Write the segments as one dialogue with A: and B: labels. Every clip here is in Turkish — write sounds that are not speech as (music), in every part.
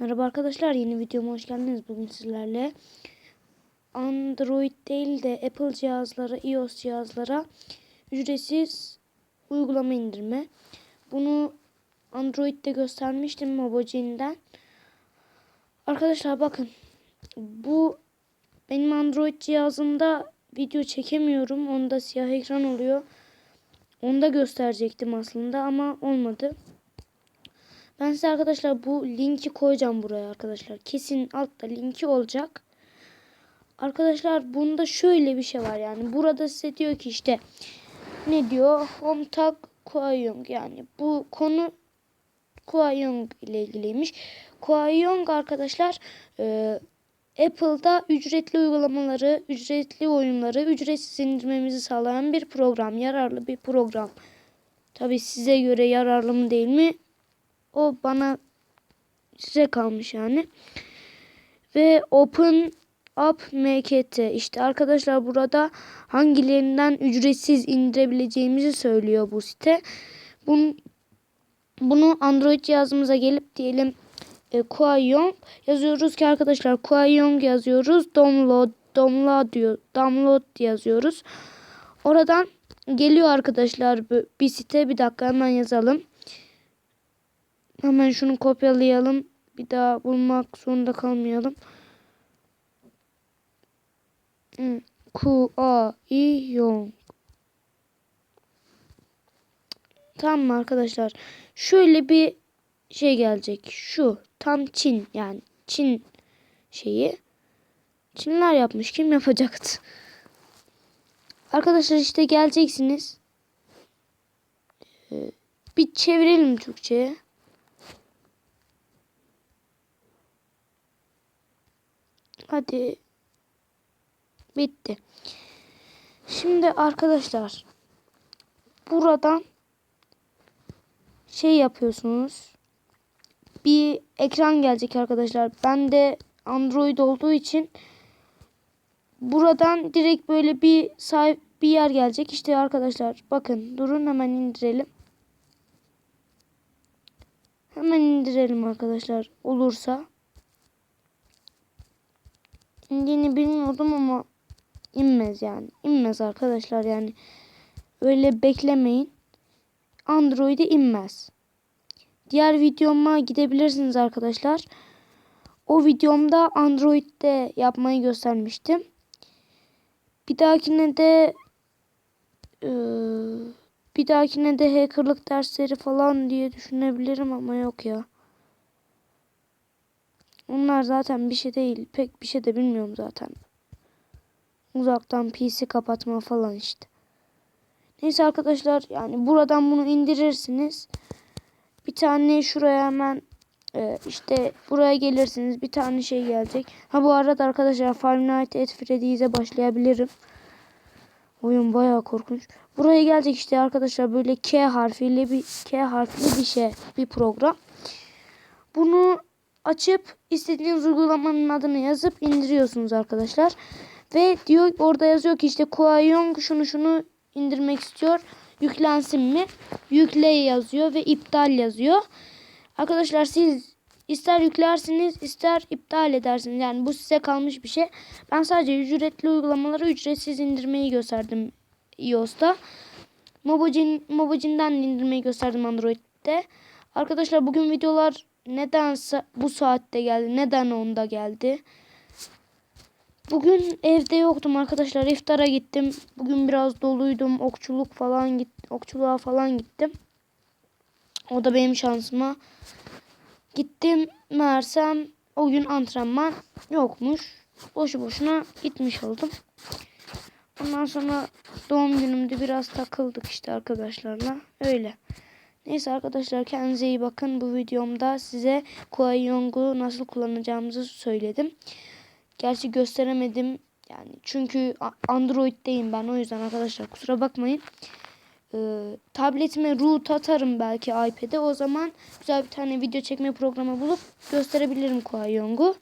A: Merhaba arkadaşlar yeni videoma hoş geldiniz. Bugün sizlerle Android değil de Apple cihazlara, iOS cihazlara ücretsiz uygulama indirme. Bunu Android'de göstermiştim Mobocin'den. Arkadaşlar bakın bu benim Android cihazımda video çekemiyorum. Onda siyah ekran oluyor. Onu da gösterecektim aslında ama olmadı. Ben size arkadaşlar bu linki koyacağım buraya arkadaşlar. Kesin altta linki olacak. Arkadaşlar bunda şöyle bir şey var yani. Burada size diyor ki işte ne diyor? Home Tag Kuayong yani bu konu Kuayong ile ilgiliymiş. Kuayong arkadaşlar e, Apple'da ücretli uygulamaları, ücretli oyunları ücretsiz indirmemizi sağlayan bir program. Yararlı bir program. Tabi size göre yararlı mı değil mi? O bana size kalmış yani. Ve Open Up MKT işte arkadaşlar burada hangilerinden ücretsiz indirebileceğimizi söylüyor bu site. Bunu, bunu Android cihazımıza gelip diyelim e, Kuayong yazıyoruz ki arkadaşlar Kuayong yazıyoruz. Download download diyor. Download yazıyoruz. Oradan geliyor arkadaşlar bir site. Bir dakika hemen yazalım. Hemen şunu kopyalayalım. Bir daha bulmak zorunda kalmayalım. Ku A I Yong. Tamam arkadaşlar? Şöyle bir şey gelecek. Şu tam Çin yani Çin şeyi. Çinler yapmış. Kim yapacaktı? (laughs) Arkadaşlar işte geleceksiniz. Ee, bir çevirelim Türkçe'ye. Hadi. Bitti. Şimdi arkadaşlar buradan şey yapıyorsunuz. Bir ekran gelecek arkadaşlar. Ben de Android olduğu için buradan direkt böyle bir sahip bir yer gelecek. İşte arkadaşlar bakın durun hemen indirelim. Hemen indirelim arkadaşlar olursa indiğini bilmiyordum ama inmez yani. İnmez arkadaşlar yani. Öyle beklemeyin. Android'e inmez. Diğer videoma gidebilirsiniz arkadaşlar. O videomda Android'de yapmayı göstermiştim. Bir dahakine de e, bir dahakine de hackerlık dersleri falan diye düşünebilirim ama yok ya. Onlar zaten bir şey değil. Pek bir şey de bilmiyorum zaten. Uzaktan PC kapatma falan işte. Neyse arkadaşlar yani buradan bunu indirirsiniz. Bir tane şuraya hemen e, işte buraya gelirsiniz. Bir tane şey gelecek. Ha bu arada arkadaşlar Five Nights at Freddy's'e başlayabilirim. Oyun bayağı korkunç. Buraya gelecek işte arkadaşlar böyle K harfiyle bir K harfli bir şey bir program. Bunu açıp istediğiniz uygulamanın adını yazıp indiriyorsunuz arkadaşlar. Ve diyor orada yazıyor ki işte Kuayong şunu şunu indirmek istiyor. Yüklensin mi? Yükle yazıyor ve iptal yazıyor. Arkadaşlar siz ister yüklersiniz ister iptal edersiniz. Yani bu size kalmış bir şey. Ben sadece ücretli uygulamaları ücretsiz indirmeyi gösterdim iOS'ta. Mobojin, Mobocin'den indirmeyi gösterdim Android'de. Arkadaşlar bugün videolar neden bu saatte geldi? Neden onda geldi? Bugün evde yoktum arkadaşlar. İftara gittim. Bugün biraz doluydum. Okçuluk falan git okçuluğa falan gittim. O da benim şansıma. Gittim meğersem o gün antrenman yokmuş. Boşu boşuna gitmiş oldum. Ondan sonra doğum günümde biraz takıldık işte arkadaşlarla. Öyle. Neyse arkadaşlar kendinize iyi bakın. Bu videomda size Kuayong'u nasıl kullanacağımızı söyledim. Gerçi gösteremedim. Yani çünkü Android'deyim ben o yüzden arkadaşlar kusura bakmayın. Ee, tabletime root atarım belki iPad'e. O zaman güzel bir tane video çekme programı bulup gösterebilirim Kuayong'u.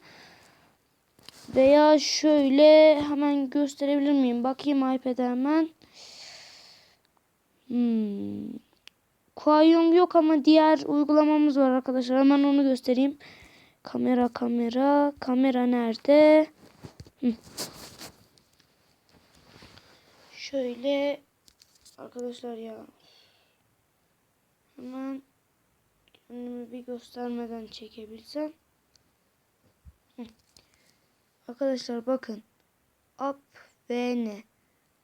A: Veya şöyle hemen gösterebilir miyim? Bakayım iPad'e hemen. Hmm. Kuayong yok ama diğer uygulamamız var arkadaşlar. Hemen onu göstereyim. Kamera kamera kamera nerede? Şöyle arkadaşlar ya hemen kendimi bir göstermeden çekebilsem. Arkadaşlar bakın. Up ve ne?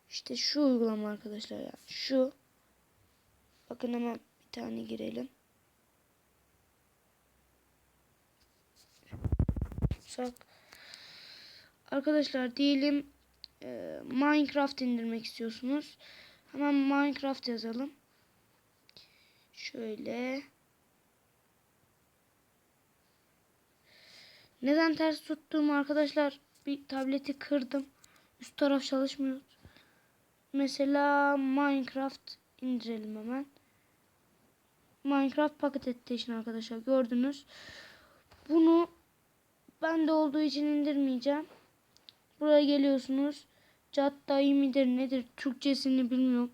A: İşte şu uygulama arkadaşlar ya. Şu. Bakın hemen tane girelim. Sak. Arkadaşlar diyelim e, Minecraft indirmek istiyorsunuz. Hemen Minecraft yazalım. Şöyle. Neden ters tuttuğumu arkadaşlar bir tableti kırdım. Üst taraf çalışmıyor. Mesela Minecraft indirelim hemen. Minecraft Pocket Edition arkadaşlar gördünüz. Bunu bende olduğu için indirmeyeceğim. Buraya geliyorsunuz. Caddayı midir nedir Türkçesini bilmiyorum.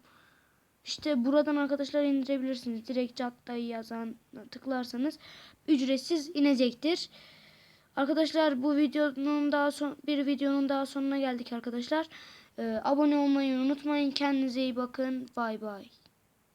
A: İşte buradan arkadaşlar indirebilirsiniz. Direkt Caddayı yazan tıklarsanız ücretsiz inecektir. Arkadaşlar bu videonun daha son bir videonun daha sonuna geldik arkadaşlar. Ee, abone olmayı unutmayın. Kendinize iyi bakın. Bay bay.